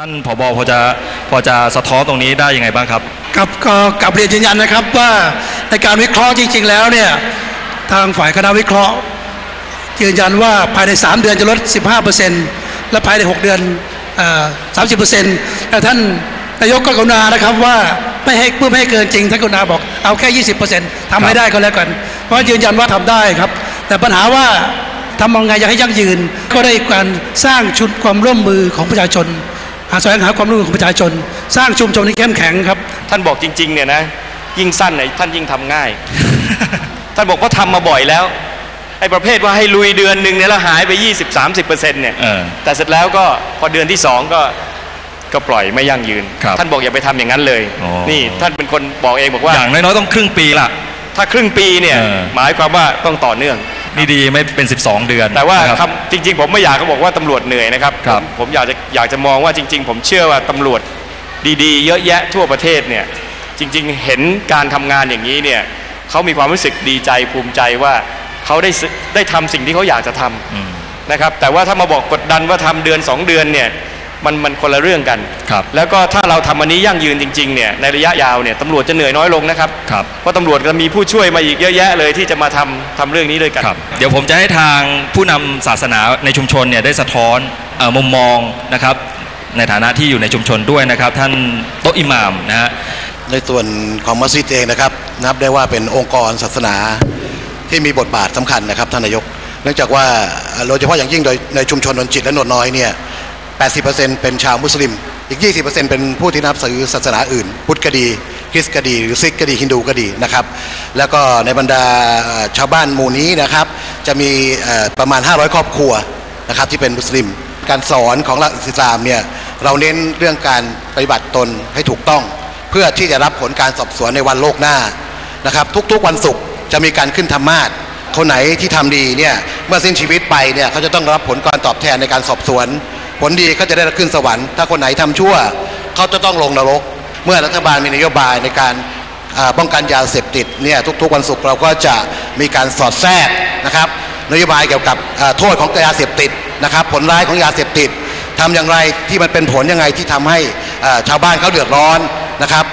ท่านผบพอจะพอจะสะท้อนตรงนี้ได้ยังไงบ้างครับครับก็กับเรียนยืนยันนะครับว่าในการวิเคราะห์จริง ๆ แล้วเนี่ยทางฝ่ายคณะวิเคราะห์ ยืนยันว่าภายใน 3 เดือนจะลด 15%และภายใน 6 เดือนเอ่อ30%แต่ท่านนายกก็กรุณานะครับว่าไม่ให้เพื่อไม่ให้เกินจริงท่านกรุณาบอกเอาแค่ 20%ทำให้ได้ก็แล้วกัน เพราะยืนยันว่าทำได้ครับ แต่ปัญหาว่าทำยังไงจะให้ยั่งยืนก็ได้การสร้างชุดความร่วมมือของประชาชน หาแสวงหาความร่วมมือของประชาชน สร้างชุมชนที่เข้มแข็งครับ ท่านบอกจริง ๆ เนี่ยนะ ยิ่งสั้นเนี่ยท่านยิ่งทำง่าย ท่านบอกว่าทำมาบ่อยแล้วไอ้ประเภทว่าให้ลุยเดือนหนึ่งเนี่ยแล้วหายไป 20-30%เนี่ยเออแต่เสร็จแล้วก็พอเดือนที่สองก็ก็ปล่อยไม่ยั่งยืนครับท่านบอกอย่าไปทำอย่างนั้นเลยอ๋อนี่ท่านเป็นคนบอกเองบอกว่าอย่างน้อยๆต้องครึ่งปีละถ้าครึ่งปีเนี่ยเออหมายความว่าต้องต่อเนื่อง นี่ดีไม่เป็น 12 เดือน แต่ว่านะครับคำจริง ๆ ผมไม่อยากก็บอกว่าตำรวจเหนื่อยนะครับครับผมผมอยากจะอยากจะมองว่าจริง ๆ ผมเชื่อว่าตำรวจดีๆ เยอะแยะทั่วประเทศเนี่ยจริง ๆ เห็นการทำงานอย่างนี้เนี่ยเขามีความรู้สึกดีใจภูมิใจว่าเขาได้สึได้ทำสิ่งที่เขาอยากจะทำอืมนะครับแต่ว่าถ้ามาบอกกดดันว่าทำเดือน 2 เดือนเนี่ย มันมันคนละเรื่องกันครับแล้วก็ถ้าเราทำอันนี้ยั่งยืนจริงๆเนี่ยในระยะยาวเนี่ยตำรวจจะเหนื่อยน้อยลงนะครับครับเพราะตำรวจก็มีผู้ช่วยมาอีกเยอะแยะเลยที่จะมาทำทำเรื่องนี้ด้วยกันครับเดี๋ยวผมจะให้ทางผู้นำศาสนาในชุมชนเนี่ยได้สะท้อนเอ่อมุมมองนะครับในฐานะที่อยู่ในชุมชนด้วยนะครับ ท่านโตะอิหม่ามนะฮะในส่วนของมัสยิดเองนะครับ นับได้ว่าเป็นองค์กรศาสนาที่มีบทบาทสำคัญนะครับท่านนายก เนื่องจากว่าเอ่อโดยเฉพาะอย่างยิ่งโดยในชุมชนนนจิตและนนน้อยเนี่ย 80%เป็นชาวมุสลิม อีก 20%เป็นผู้ที่นับถือศาสนาอื่น พุทธก็ดี คริสต์ก็ดี หรือซิกก็ดี ฮินดูก็ดีนะครับ แล้วก็ในบรรดาชาวบ้านหมู่นี้นะครับ จะมีประมาณ 500 ครอบครัวนะครับที่เป็นมุสลิม การสอนของหลักอิสลามเนี่ย เราเน้นเรื่องการปฏิบัติตนให้ถูกต้อง เพื่อที่จะรับผลการสอบสวนในวันโลกหน้านะครับ ทุกๆวันศุกร์จะมีการขึ้นธรรมาสคนไหนที่ทำดีเนี่ย เมื่อสิ้นชีวิตไปเนี่ย เขาจะต้องรับผลการตอบแทนในการสอบสวน ผลดีเขาจะได้ขึ้นสวรรค์ ถ้าคนไหนทำชั่วเขาจะต้องลงนรก เมื่อรัฐบาลมีนโยบายในการอ่าป้องกันยาเสพติดเนี่ยทุกๆวันศุกร์เราก็จะมีการสอดแทรกนะครับนโยบายเกี่ยวกับอ่าโทษของยาเสพติดนะครับ ผลร้ายของยาเสพติดทำอย่างไรที่มันเป็นผลยังไงที่ทำให้อ่าชาวบ้านเขาเดือดร้อนนะครับ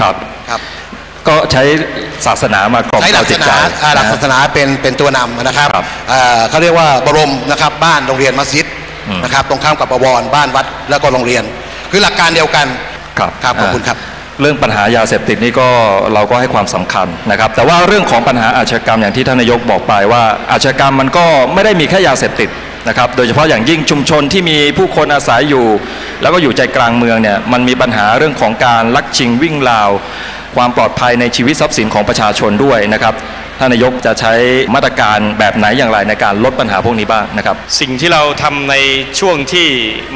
ครับครับก็ใช้ศาสนามากรอบใช้หลักจิศาตสใจนาอ่าหลักนะศาสนาเป็นเป็นตัวนำนะครับครับอ่าเขาเรียกว่าบรมนะครับบ้านโรงเรียนมัสยิดอืม นะครับตรงข้ามกับบวรบ้านวัดแล้วก็โรงเรียน คือหลักการเดียวกันครับครับขอบคุณครับเรื่องปัญหายาเสพติดนี่ก็เราก็ให้ความสำคัญนะครับ แต่ว่าเรื่องของปัญหาอาชญากรรมอย่างที่ท่านนายกบอกไปว่า อาชญากรรมมันก็ไม่ได้มีแค่ยาเสพติดนะครับ โดยเฉพาะอย่างยิ่งชุมชนที่มีผู้คนอาศัยอยู่ แล้วก็อยู่ใจกลางเมืองเนี่ยมันมีปัญหาเรื่องของการลักชิงวิ่งราว ความปลอดภัยในชีวิตทรัพย์สินของประชาชนด้วยนะครับ ท่านนายกจะใช้มาตรการแบบไหนอย่างไรในการลดปัญหาพวกนี้บ้างนะครับ สิ่งที่เราทำในช่วงที่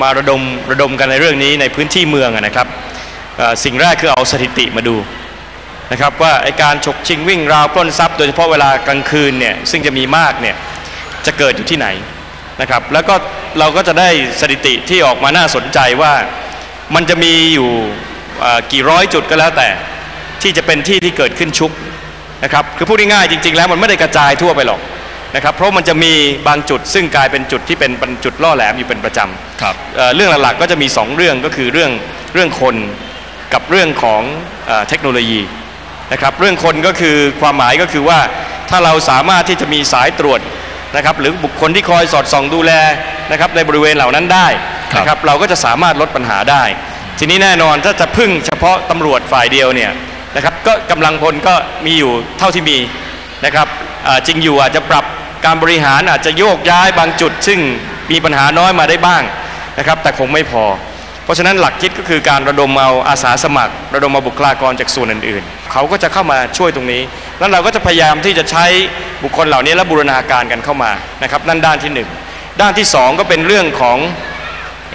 มาระดมระดมกันในเรื่องนี้ในพื้นที่เมืองนะครับสิ่งแรกคือเอาสถิติมาดูนะครับว่าไอการฉกชิงวิ่งราวปล้นทรัพย์โดยเฉพาะเวลากลางคืนเนี่ยซึ่งจะมีมากเนี่ยจะเกิดอยู่ที่ไหนนะครับแล้วก็เราก็จะได้สถิติที่ออกมาน่าสนใจว่ามันจะมีอยู่กี่ร้อยจุดก็แล้วแต่ ที่จะเป็นที่ที่เกิดขึ้นชุก นะครับคือพูดง่ายๆจริง ๆ แล้วมันไม่ได้กระจายทั่วไปหรอกนะครับเพราะมันจะมีบางจุดซึ่งกลายเป็นจุดที่เป็นเป็นจุดล่อแหลมอยู่เป็นประจำครับเอ่อเรื่องหลักๆก็จะมี 2 เรื่องก็คือเรื่องเรื่องคนกับเรื่องของเอ่อเทคโนโลยีนะครับเรื่องคนก็คือความหมายก็คือว่าถ้าเราสามารถที่จะมีสายตรวจนะครับหรือบุคคลที่คอยสอดส่องดูแลนะครับในบริเวณเหล่านั้นได้ครับนะครับเราก็จะสามารถลดปัญหาได้ ทีนี้แน่นอนถ้าจะพึ่งเฉพาะตำรวจฝ่ายเดียวเนี่ยนะครับ ก็กำลังพลก็มีอยู่เท่าที่มีนะครับจริงอยู่อาจจะปรับการบริหารอาจจะโยกย้ายบางจุด ซึ่งมีปัญหาน้อยมาได้บ้างนะครับ แต่คงไม่พอ เพราะฉะนั้นหลักคิดก็คือการระดมเอาอาสาสมัคร ระดมเอาบุคลากรจากส่วนอื่นๆ เขาก็จะเข้ามาช่วยตรงนี้ แล้วเราก็จะพยายามที่จะใช้บุคคลเหล่านี้และบูรณาการกันเข้ามานะครับนั่นด้านที่หนึ่งด้านที่สองก็เป็นเรื่องของ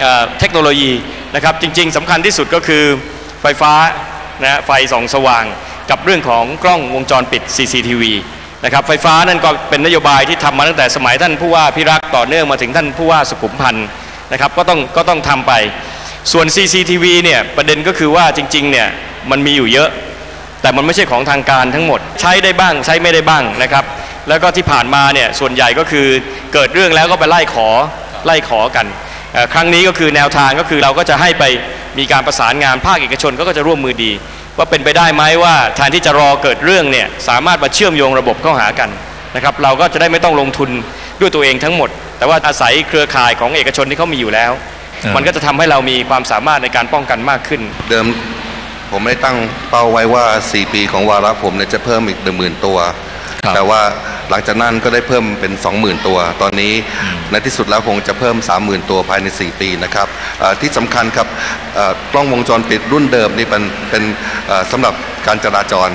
เอเทคโนโลยีนะครับจริง ๆสำคัญที่สุดก็คือไฟฟ้า นะไฟส่องสว่างกับเรื่องของกล้องวงจรปิด CCTV นะครับไฟฟ้านั่นก็เป็นนโยบายที่ทำมาตั้งแต่สมัยท่านผู้ว่าพิรักษ์ต่อเนื่องมาถึงท่านผู้ว่าสุขุมพันธ์นะครับก็ต้องก็ต้องทำไป ส่วน CCTV เนี่ยประเด็นก็คือว่าจริงๆเนี่ยมันมีอยู่เยอะ แต่มันไม่ใช่ของทางการทั้งหมด ใช้ได้บ้างใช้ไม่ได้บ้างนะครับแล้วก็ที่ผ่านมาเนี่ยส่วนใหญ่ก็คือเกิดเรื่องแล้วก็ไปไล่ขอไล่ขอกัน ครั้งนี้ก็คือแนวทางก็คือเราก็จะให้ไป มีการประสานงานภาคเอกชนก็ก็จะร่วมมือดี ว่าเป็นไปได้ไหมว่าแทนที่จะรอเกิดเรื่องเนี่ยสามารถมาเชื่อมโยงระบบเข้าหากันนะครับเราก็จะได้ไม่ต้องลงทุนด้วยตัวเองทั้งหมด แต่ว่าอาศัยเครือข่ายของเอกชนที่เขามีอยู่แล้วเออมันก็จะทำให้เรามีความสามารถในการป้องกันมากขึ้น เดิมผมได้ตั้งเป้าไว้ว่า 4 ปีของวาระผมเนี่ยจะเพิ่มอีก1 0,000ตัวครับแต่ว่า หลังจากนั้นก็ได้เพิ่มเป็น 20,000 ตัว ตอนนี้ในที่สุดแล้วคงจะเพิ่ม 30,000 ตัวภายใน 4 ปีนะครับเอ่อที่สำคัญครับเอ่อกล้องวงจรปิดรุ่นเดิมนี่เป็นเป็นเอ่อสำหรับการจราจร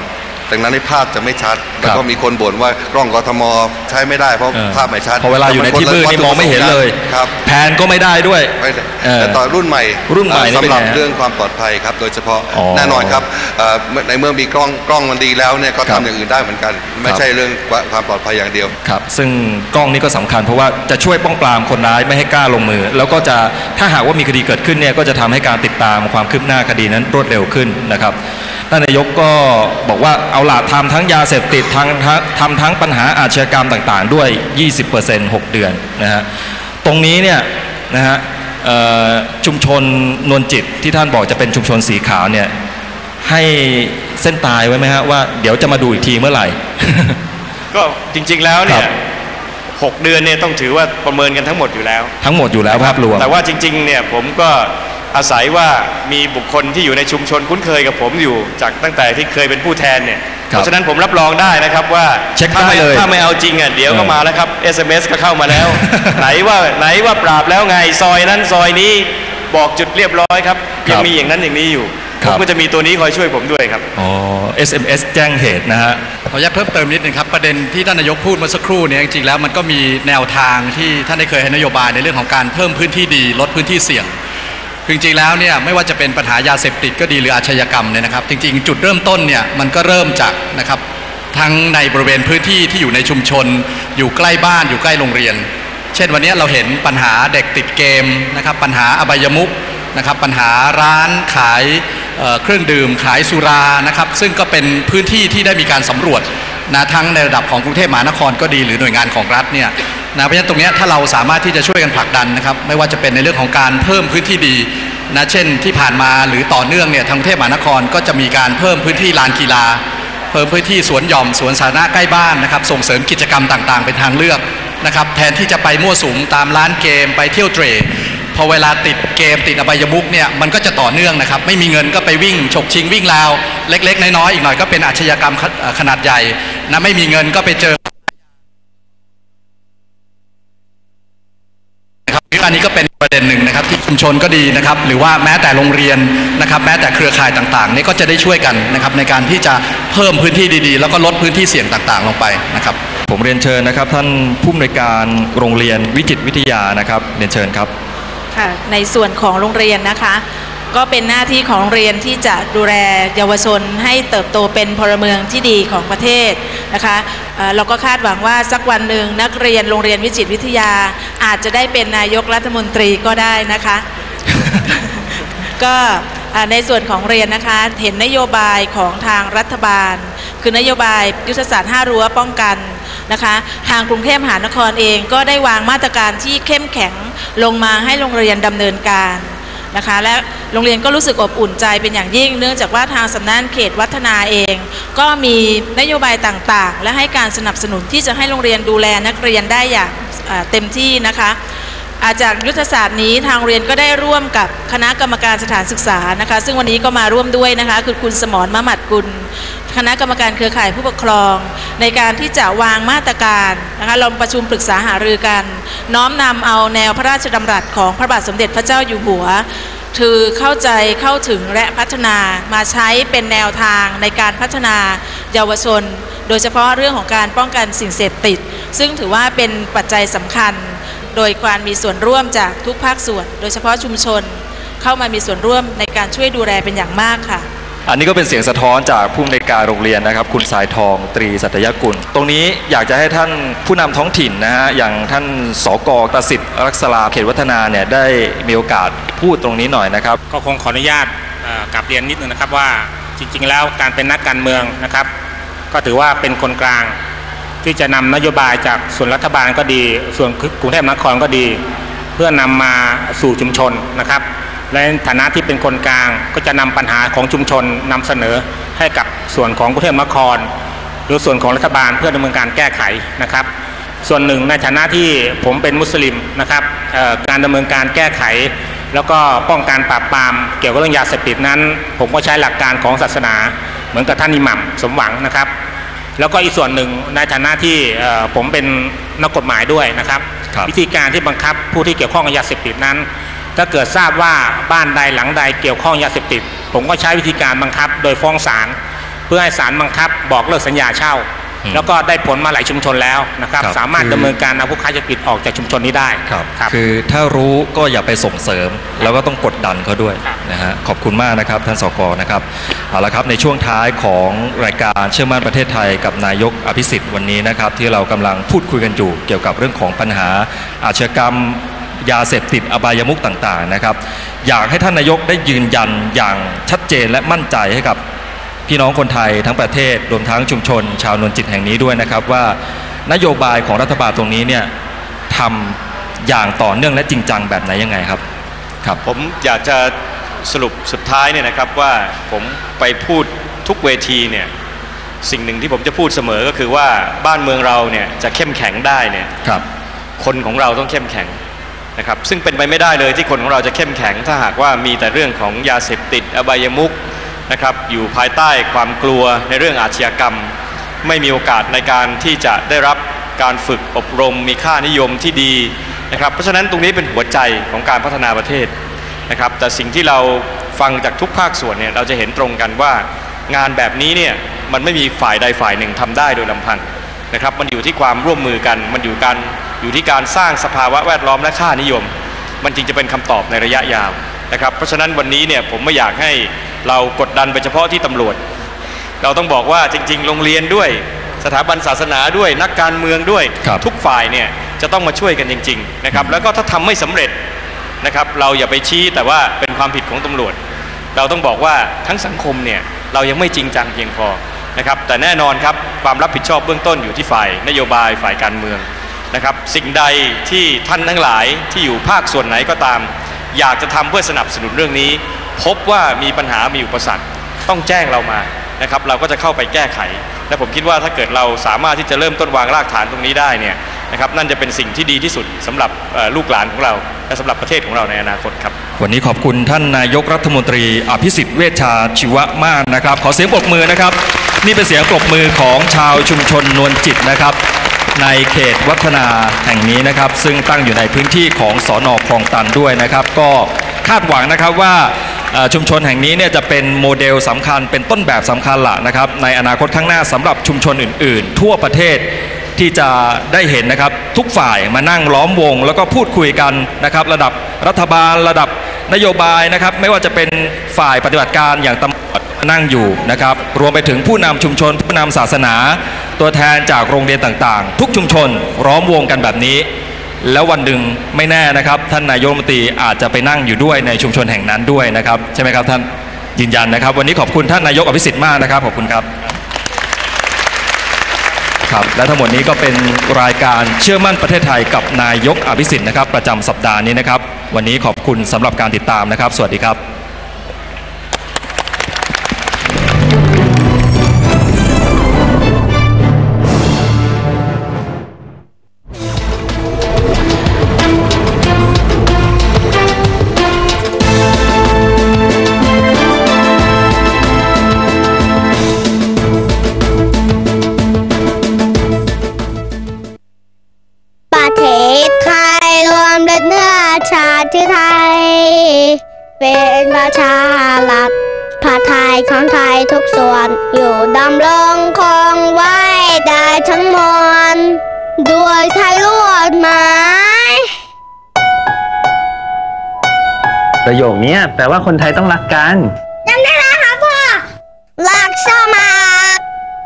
ดังนั้นในภาพจะไม่ชัด แล้วก็มีคนบ่นว่ากล้องกทมใช้ไม่ได้เพราะเออภาพไม่ชัดพอเวลาอยู่ในที่มืดนี่มองไม่เห็นเลยครับแผนก็ไม่ได้ด้วยไม่ได้เออแต่ต่อรุ่นใหม่รุ่นใหม่นี่สำหรับเป็นไงฮะเรื่องความปลอดภัยครับ โดยเฉพาะอ๋อแน่นอนครับเอ่อเมื่อในเมื่อมีกล้องกล้องมันดีแล้วเนี่ยก็ครับทำอย่างอื่นได้เหมือนกัน ไม่ครับใช่เรื่องความปลอดภัยอย่างเดียวครับ ซึ่งกล้องนี้ก็สำคัญเพราะว่าจะช่วยป้องปรามคนร้ายไม่ให้กล้าลงมือ แล้วก็จะถ้าหากว่ามีคดีเกิดขึ้นเนี่ยก็จะทำให้การติดตามความคืบหน้าคดีนั้นรวดเร็วขึ้นนะครับท่านนายกก็บอกว่าเอาล่ะทำทั้งยาเสพติดทางทั้งทำทั้งปัญหาอาชญากรรมต่างๆ ด้วย 20% 6 เดือนนะฮะตรงนี้เนี่ยนะฮะเอ่อชุมชนนวลจิตที่ท่านบอกจะเป็นชุมชนสีขาวเนี่ยให้เส้นตายไว้ไหมฮะว่าเดี๋ยวจะมาดูอีกทีเมื่อไหร่ ก็จริงๆแล้วเนี่คยรับหกเดือนเนี่ยต้องถือว่าประเมินกันทั้งหมดอยู่แล้ว ทั้งหมดอยู่แล้วภาพรวมแต่ว่าจริงๆเนี่ยผมก็ อาศัยว่ามีบุคคลที่อยู่ในชุมชนคุ้นเคยกับผมอยู่ จากตั้งแต่ที่เคยเป็นผู้แทนเนี่ยครับเพราะฉะนั้นผมรับรองได้นะครับว่าเช็คถ้าไม่ได้เลยถ้าไม่เอาจริงอะเดี๋ยวก็เออมาแล้วครับ SMS ก็เข้ามาแล้ว ไหนว่าไหนว่าปราบแล้วไงซอยนั้นซอยนี้บอกจุดเรียบร้อยครับครับยังมีอย่างนั้นอย่างนี้อยู่คผรับมก็จะมีตัวนี้คอยช่วยผมด้วยครับอ๋อ SMS แจ้งเหตุนะฮะขออนุญาตเพิ่มเติมนิดนึงครับ ประเด็นที่ท่านนายกพูดเมื่อสักครู่เนี่ยจริงๆแล้วมันก็มีแนวทางที่ท่านได้เคยให้นโยบายในเรื่องของการเพิ่มพื้นที่ดีลดพื้นที่เสี่ยงคือ จริงๆแล้วเนี่ยไม่ว่าจะเป็นปัญหายาเสพติดก็ดีหรืออาชญากรรมเนี่ยนะครับ จริงๆ จุดเริ่มต้นเนี่ยมันก็เริ่มจากนะครับทั้งในบริเวณพื้นที่ที่อยู่ในชุมชน อยู่ใกล้บ้านอยู่ใกล้โรงเรียน เช่นวันนี้เราเห็นปัญหาเด็กติดเกมนะครับปัญหาอบายมุขนะครับปัญหาร้านขายเเครื่องดื่มขายสุรานะครับซึ่งก็เป็นพื้นที่ที่ได้มีการสำรวจ นะทั้งในระดับของกรุงเทพมหานครก็ดีหรือหน่วยงานของรัฐเนี่ยนะเพราะฉะนั้นตรงนี้ถ้าเราสามารถที่จะช่วยกันผลักดันนะครับไม่ว่าจะเป็นในเรื่องของการเพิ่มพื้นที่ดีนะเช่นที่ผ่านมาหรือต่อเนื่องเนี่ยทางกรุงเทพมหานครก็จะมีการเพิ่มพื้นที่ลานกีฬา เพิ่มพื้นที่สวนหย่อมสวนสาธารณะใกล้บ้านนะครับส่งเสริมกิจกรรมต่างๆ เป็นทางเลือกนะครับแทนที่จะไปมั่วสุมตามร้านเกมไปเที่ยวเตรด พอเวลาติดเกมติดอบายมุกเนี่ยมันก็จะต่อเนื่องนะครับ ไม่มีเงินก็ไปวิ่งฉกชิงวิ่งราว เล็ก ๆ น้อยๆอีกหน่อยก็เป็นอาชญากรรมขเอ่อขนาดใหญ่นะไม่มีเงินก็ไปเจอครับอันนี้ก็เป็นประเด็นหนึ่งนะครับที่ชุมชนก็ดีนะครับหรือว่าแม้แต่โรงเรียนนะครับแม้แต่เครือข่ายต่างๆนี่ก็จะได้ช่วยกันนะครับในการที่จะเพิ่มพื้นที่ดีๆ แล้วก็ลดพื้นที่เสี่ยงต่างๆ ลงไปนะครับผมเรียนเชิญนะครับท่านผู้อำนวยการโรงเรียนวิจิตวิทยานะครับเรียนเชิญครับ ค่ะในส่วนของโรงเรียนนะคะ ก็เป็นหน้าที่ของโรงเรียนที่จะดูแลเยาวชนให้เติบโตเป็นพลเมืองที่ดีของประเทศนะคะเราก็คาดหวังว่าสักวันหนึ่งนักเรียนโรงเรียนวิจิตวิทยา อาจจะได้เป็นนายกรัฐมนตรีก็ได้นะคะ ก็ในส่วนของเรียนนะคะเห็นนโยบายของทางรัฐบาล คือนโยบายยุทธศาสตร์ 5 รั้วป้องกัน นะคะ ทางกรุงเทพมหานครเองก็ได้วางมาตรการที่เข้มแข็งลงมาให้โรงเรียนดำเนินการนะคะและโรงเรียนก็รู้สึกอบอุ่นใจเป็นอย่างยิ่ง เนื่องจากว่าทางสำนักเขตวัฒนาเอง ก็มีนโยบายต่างๆ และให้การสนับสนุนที่จะให้โรงเรียนดูแลนักเรียนได้อย่างเต็มที่นะคะอาจากยุทธศาสตร์นี้ทางเรียนก็ได้ร่วมกับคณะกรรมการสถานศึกษานะคะ ซึ่งวันนี้ก็มาร่วมด้วยนะคะ คือคุณสมรมะหมัดกุล คณะกรรมการเครือข่ายผู้ปกครอง ในการที่จะวางมาตรการนะคะเราประชุมปรึกษาหารือกัน น้อมนำเอาแนวพระราชดำรัสของพระบาทสมเด็จพระเจ้าอยู่หัวคือเข้าใจเข้าถึงและพัฒนามาใช้เป็นแนวทางในการพัฒนาเยาวชน โดยเฉพาะเรื่องของการป้องกันสิ่งเสพติด ซึ่งถือว่าเป็นปัจจัยสำคัญ โดยการมีส่วนร่วมจากทุกภาคส่วน โดยเฉพาะชุมชน เข้ามามีส่วนร่วมในการช่วยดูแลเป็นอย่างมากค่ะ อันนี้ก็เป็นเสียงสะท้อนจากผู้อำนวยการโรงเรียนนะครับ คุณสายทองตรีสัตยกุล ตรงนี้อยากจะให้ท่านผู้นำท้องถิ่นนะฮะอย่างท่านสกตสิทธิ์รักษลาเขตวัฒนาเนี่ยได้มีโอกาสพูดตรงนี้หน่อยนะครับ ก็คงขออนุญาตกลับเรียนนิดนึงนะครับว่าจริง ๆ แล้วการเป็นนักการเมืองนะครับ ก็ถือว่าเป็นคนกลาง ที่จะนำนโยบายจากส่วนรัฐบาลก็ดี ส่วนกรุงเทพมหานครก็ดี เพื่อนำมาสู่ชุมชนนะครับ และในฐานะที่เป็นคนกลางก็จะนำปัญหาของชุมชนนำเสนอให้กับส่วนของกรุงเทพมหานคร หรือส่วนของรัฐบาลเพื่อดำเนินการแก้ไขนะครับ ส่วนหนึ่งในฐานะที่ผมเป็นมุสลิมนะครับเอ่อการดำเนินการแก้ไข แล้วก็ป้องกันปราบปรามเกี่ยวกับเรื่องยาเสพติดนั้น ผมก็ใช้หลักการของศาสนา เหมือนกับท่านอิหมัมสมหวังนะครับแล้วก็อีกส่วนหนึ่งในฐานะที่เอ่อผมเป็นนักกฎหมายด้วยนะครับครับ วิธีการที่บังคับผู้ที่เกี่ยวข้องกับยาเสพติดนั้น ถ้าเกิดทราบว่าบ้านใดหลังใดเกี่ยวข้องยาเสพติด ผมก็ใช้วิธีการบังคับ โดยฟ้องศาลเพื่อให้ศาลบังคับ บอกเลิกสัญญาเช่าอืมแล้วก็ได้ผลมาหลายชุมชนแล้วนะครับครับสามารถคือดำเนินการเอาผู้ค้ายาเสพติดออกจากชุมชนนี้ได้ครับครับคือถ้ารู้ก็อย่าไปส่งเสริม แล้วก็ต้องกดดันเขาด้วยครับนะฮะขอบคุณมากนะครับท่านสกนะครับเอาละครับในช่วงท้ายของรายการเชื่อมั่นประเทศไทยกับนายกอภิสิทธิ์วันนี้นะครับที่เรากำลังพูดคุยกันอยู่เกี่ยวกับเรื่องของปัญหาอาชญากรรม ยาเสพติดอบายมุขต่างๆนะครับ อยากให้ท่านนายกได้ยืนยันอย่างชัดเจนและมั่นใจให้กับพี่น้องคนไทยทั้งประเทศรวมทั้งชุมชน ชาวนนจิตแห่งนี้ด้วยนะครับว่านโยบายของรัฐบาลตรงนี้เนี่ยทำอย่างต่อเนื่องและจริงจังแบบไหนยังไงครับครับผมอยากจะสรุปสุดท้ายเนี่ยนะครับว่าผมไปพูดทุกเวทีเนี่ยสิ่งหนึ่งที่ผมจะพูดเสมอก็คือว่าบ้านเมืองเราเนี่ยจะเข้มแข็งได้เนี่ยครับคนของเราต้องเข้มแข็ง นะครับซึ่งเป็นไปไม่ได้เลยที่คนของเราจะเข้มแข็งถ้าหากว่ามีแต่เรื่องของยาเสพติดอบายมุขนะครับอยู่ภายใต้ความกลัวในเรื่องอาชญากรรม ไม่มีโอกาสในการที่จะได้รับการฝึกอบรมมีค่านิยมที่ดีนะครับเพราะฉะนั้นตรงนี้เป็นหัวใจของการพัฒนาประเทศนะครับแต่สิ่งที่เราฟังจากทุกภาคส่วนเนี่ยเราจะเห็นตรงกันว่างานแบบนี้เนี่ยมันไม่มีฝ่ายใดฝ่ายหนึ่งทำได้โดยลำพัง นะครับมันอยู่ที่ความร่วมมือกันมันอยู่การอยู่ที่การสร้างสภาวะแวดล้อมและค่านิยม มันจึงจะเป็นคำตอบในระยะยาวนะครับ เพราะฉะนั้นวันนี้เนี่ยผมไม่อยากให้เรากดดันไปเฉพาะที่ตำรวจ เราต้องบอกว่าจริง ๆ โรงเรียนด้วยสถาบันศาสนาด้วยนักการเมืองด้วยครับทุกฝ่ายเนี่ยจะต้องมาช่วยกันจริงๆนะครับแล้วก็ถ้าทำไม่สำเร็จนะครับเราอย่าไปชี้แต่ว่าเป็นความผิดของตำรวจ เราต้องบอกว่าทั้งสังคมเนี่ยเรายังไม่จริงจังเพียงพอ นะครับแต่แน่นอนครับความรับผิดชอบเบื้องต้นอยู่ที่ฝ่ายนโยบายฝ่ายการเมืองนะครับสิ่งใดที่ท่านทั้งหลายที่อยู่ภาคส่วนไหนก็ตาม อยากจะทำเพื่อสนับสนุนเรื่องนี้ พบว่ามีปัญหามีอุปสรรคต้องแจ้งเรามานะครับเราก็จะเข้าไปแก้ไข และผมคิดว่าถ้าเกิดเราสามารถที่จะเริ่มต้นวางรากฐานตรงนี้ได้เนี่ยนะครับนั่นจะเป็นสิ่งที่ดีที่สุดสำหรับลูกหลานของเรา และสำหรับประเทศของเราในอนาคตครับ วันนี้ขอบคุณท่านนายกรัฐมนตรี อภิสิทธิ์เวชชาชีวะมากนะครับ ขอเสียงปรบมือนะครับ นี่เป็นเสียงปรบมือของชาวชุมชนนวลจิตนะครับ ในเขตวัฒนาแห่งนี้นะครับ ซึ่งตั้งอยู่ในพื้นที่ของสอนอคลองตันด้วยนะครับ ก็คาดหวังนะครับว่าชุมชนแห่งนี้เนี่ยจะเป็นโมเดลสำคัญเป็นต้นแบบสำคัญละนะครับ ในอนาคตข้างหน้าสำหรับชุมชนอื่น ๆ ทั่วประเทศที่จะได้เห็นนะครับทุกฝ่ายมานั่งล้อมวง แล้วก็พูดคุยกันนะครับ ระดับรัฐบาลระดับ นโยบายนะครับไม่ว่าจะเป็นฝ่ายปฏิบัติการอย่างตำรวจนั่งอยู่นะครับรวมไปถึงผู้นำชุมชน ผู้นำศาสนา ตัวแทนจากโรงเรียนต่างๆ ทุกชุมชนล้อมวงกันแบบนี้ แล้ววันหนึ่งไม่แน่นะครับ ท่านนายกรัฐมนตรีอาจจะไปนั่งอยู่ด้วยในชุมชนแห่งนั้นด้วยนะครับ ใช่ไหมครับท่านยืนยันนะครับ วันนี้ขอบคุณท่านนายกอภิสิทธิ์มากนะครับขอบคุณครับ ครับและทั้งหมดนี้ก็เป็นรายการเชื่อมั่นประเทศไทยกับนายกอภิสิทธิ์นะครับประจำสัปดาห์นี้นะครับ วันนี้ขอบคุณสำหรับการติดตามนะครับ สวัสดีครับ ของไทยทุกส่วน อยู่ดำรงคงไว้ได้ทั้งมวลด้วยไทยลวดหมายประโยคเนี้ยแปลว่าคนไทยต้องรักกันจำได้แล้วครับพ่อรักสมัคร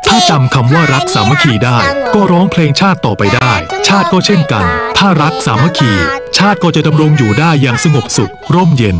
ถ้าจำคำว่ารักสามัคคีได้ ก็ร้องเพลงชาติต่อไปได้ ชาติก็เช่นกัน ถ้ารักสามัคคี ชาติก็จะดำรงอยู่ได้อย่างสงบสุข ร่มเย็น